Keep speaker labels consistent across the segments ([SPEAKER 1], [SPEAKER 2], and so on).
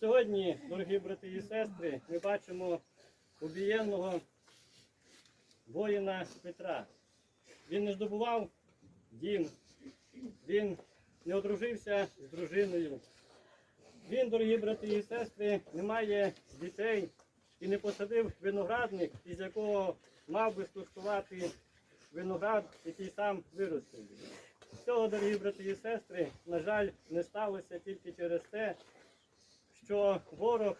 [SPEAKER 1] Сьогодні, дорогі брати і сестри, ми бачимо убієнного воїна Петра. Він не здобував дім, він не одружився з дружиною. Він, дорогі брати і сестри, не має дітей і не посадив виноградник, із якого мав би скуштувати виноград, який сам виростив. Цього, дорогі брати і сестри, на жаль, не сталося тільки через те, що ворог,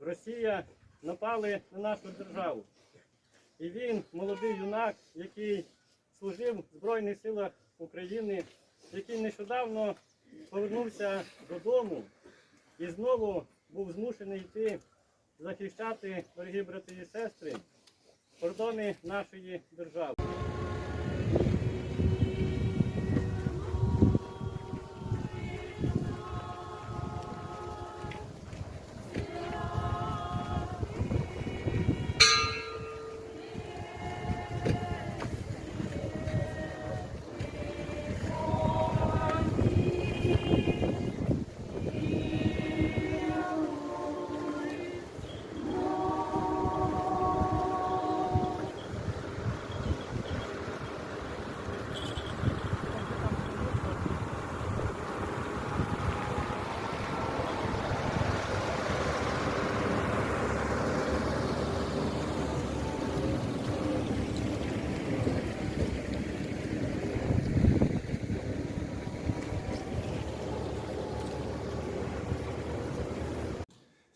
[SPEAKER 1] Росія напали на нашу державу. І він, молодий юнак, який служив в Збройних силах України, який нещодавно повернувся додому і знову був змушений йти захищати, дорогі брати і сестри, кордони нашої держави.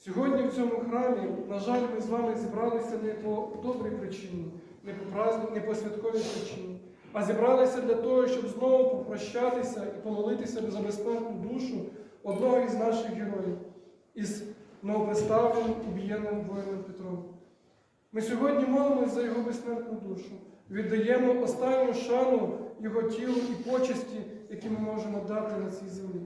[SPEAKER 2] Сьогодні в цьому храмі, на жаль, ми з вами зібралися не по добрій причині, не по праздник, не по святковій причині, а зібралися для того, щоб знову попрощатися і помолитися за безсмертну душу одного із наших героїв, із новоприставленим убієнним воїном Петром. Ми сьогодні молимося за його безсмертну душу, віддаємо останню шану його тілу і почесті, які ми можемо дати на цій землі.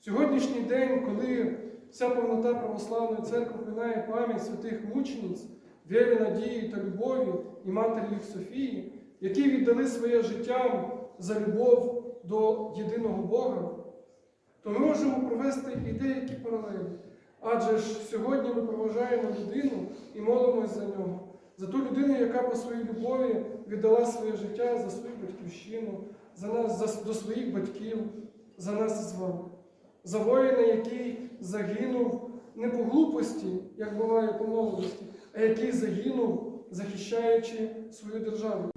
[SPEAKER 2] Сьогоднішній день, коли вся повнота православної церкви минає пам'ять святих мучениць, віри, надії та любові і матері їх Софії, які віддали своє життя за любов до єдиного Бога, то ми можемо провести і деякі паралелі. Адже ж сьогодні ми проважаємо людину і молимось за нього, за ту людину, яка по своїй любові віддала своє життя за свою батьківщину, за нас, за, до своїх батьків, за нас з вами за воїна, який загинув не по глупості, як буває по молодості, а який загинув, захищаючи свою державу.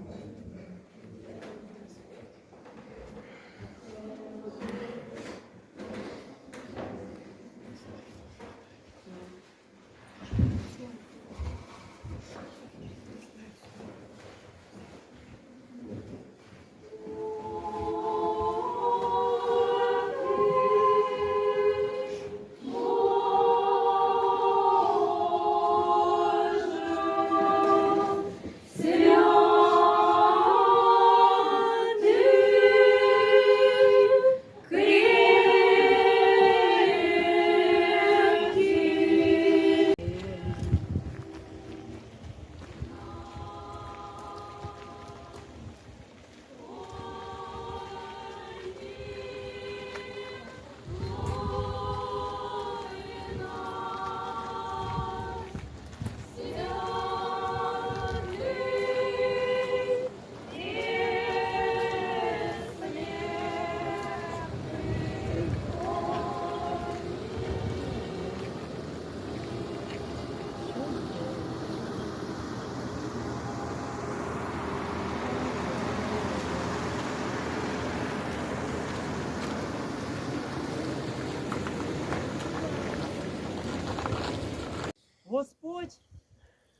[SPEAKER 3] Господь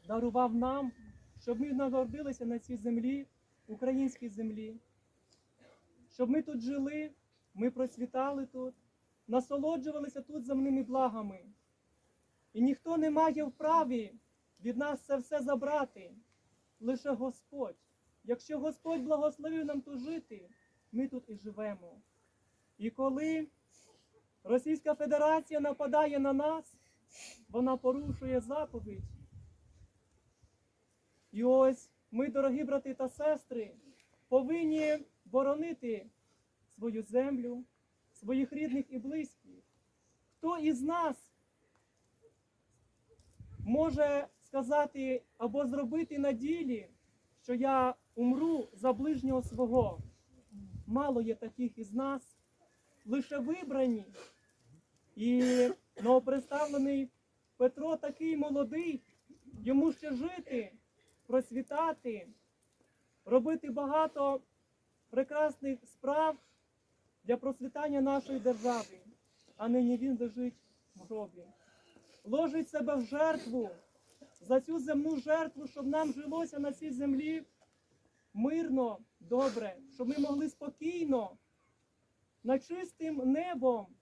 [SPEAKER 3] дарував нам, щоб ми народилися на цій землі, українській землі, щоб ми тут жили, ми процвітали тут, насолоджувалися тут земними благами. І ніхто не має вправі від нас це все забрати, лише Господь. Якщо Господь благословив нам тут жити, ми тут і живемо. І коли Російська Федерація нападає на нас, вона порушує заповідь. І ось ми, дорогі брати та сестри, повинні боронити свою землю, своїх рідних і близьких. Хто із нас може сказати або зробити на ділі, що я умру за ближнього свого? Мало є таких із нас, лише вибрані. І новоприставлений Петро такий молодий, йому ще жити, просвітати, робити багато прекрасних справ для процвітання нашої держави, а нині він лежить в гробі. Ложить себе в жертву за цю земну жертву, щоб нам жилося на цій землі мирно, добре, щоб ми могли спокійно, над чистим небом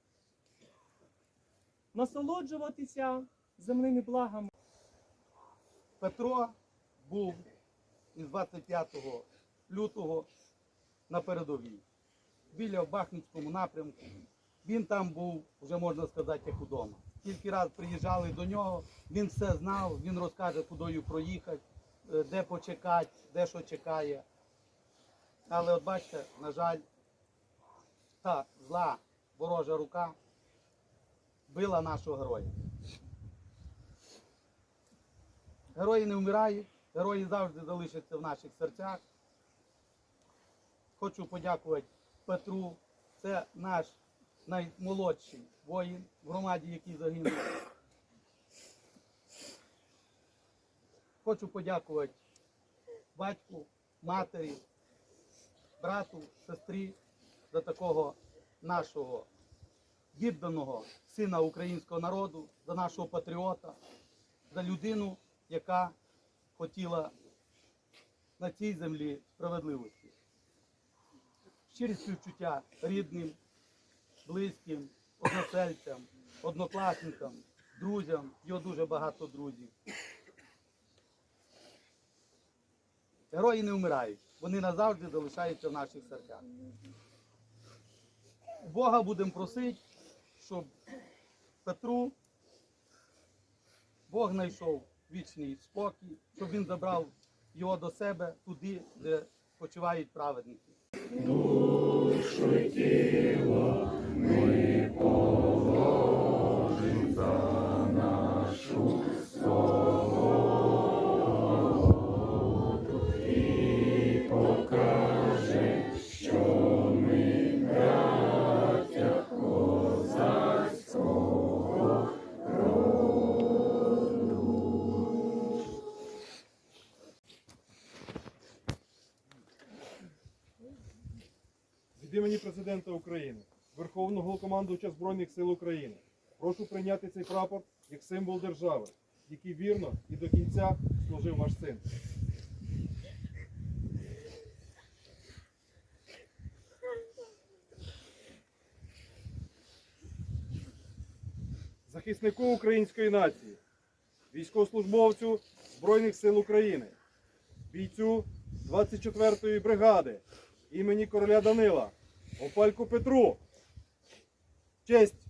[SPEAKER 3] насолоджуватися земними благами.
[SPEAKER 4] Петро був із 25 лютого на передовій біля в Бахмутському напрямку. Він там був, вже можна сказати, як удома. Кілька разів приїжджали до нього, він все знав, він розкаже, кудою проїхати, е, де почекати, де що чекає. Але от бачите, на жаль, та зла ворожа рука била нашого героя. Герої не вмирають, герої завжди залишаться в наших серцях. Хочу подякувати Петру. Це наш наймолодший воїн в громаді, який загинув. Хочу подякувати батьку, матері, брату, сестрі за такого нашого відданого сина українського народу, за нашого патріота, за людину, яка хотіла на цій землі справедливості. Щирі співчуття рідним, близьким, односельцям, однокласникам, друзям, його дуже багато друзів. Герої не вмирають, вони назавжди залишаються в наших серцях. Бога будемо просити, щоб Петру Бог знайшов вічний спокій, щоб він забрав його до себе туди, де почувають праведники.
[SPEAKER 5] Від імені президента України, Верховного Головнокомандувача Збройних сил України, прошу прийняти цей прапор як символ держави, який вірно і до кінця служив ваш син. Захиснику української нації, військовослужбовцю Збройних сил України, бійцю 24-ї бригади імені короля Данила, Опальку Петру. Честь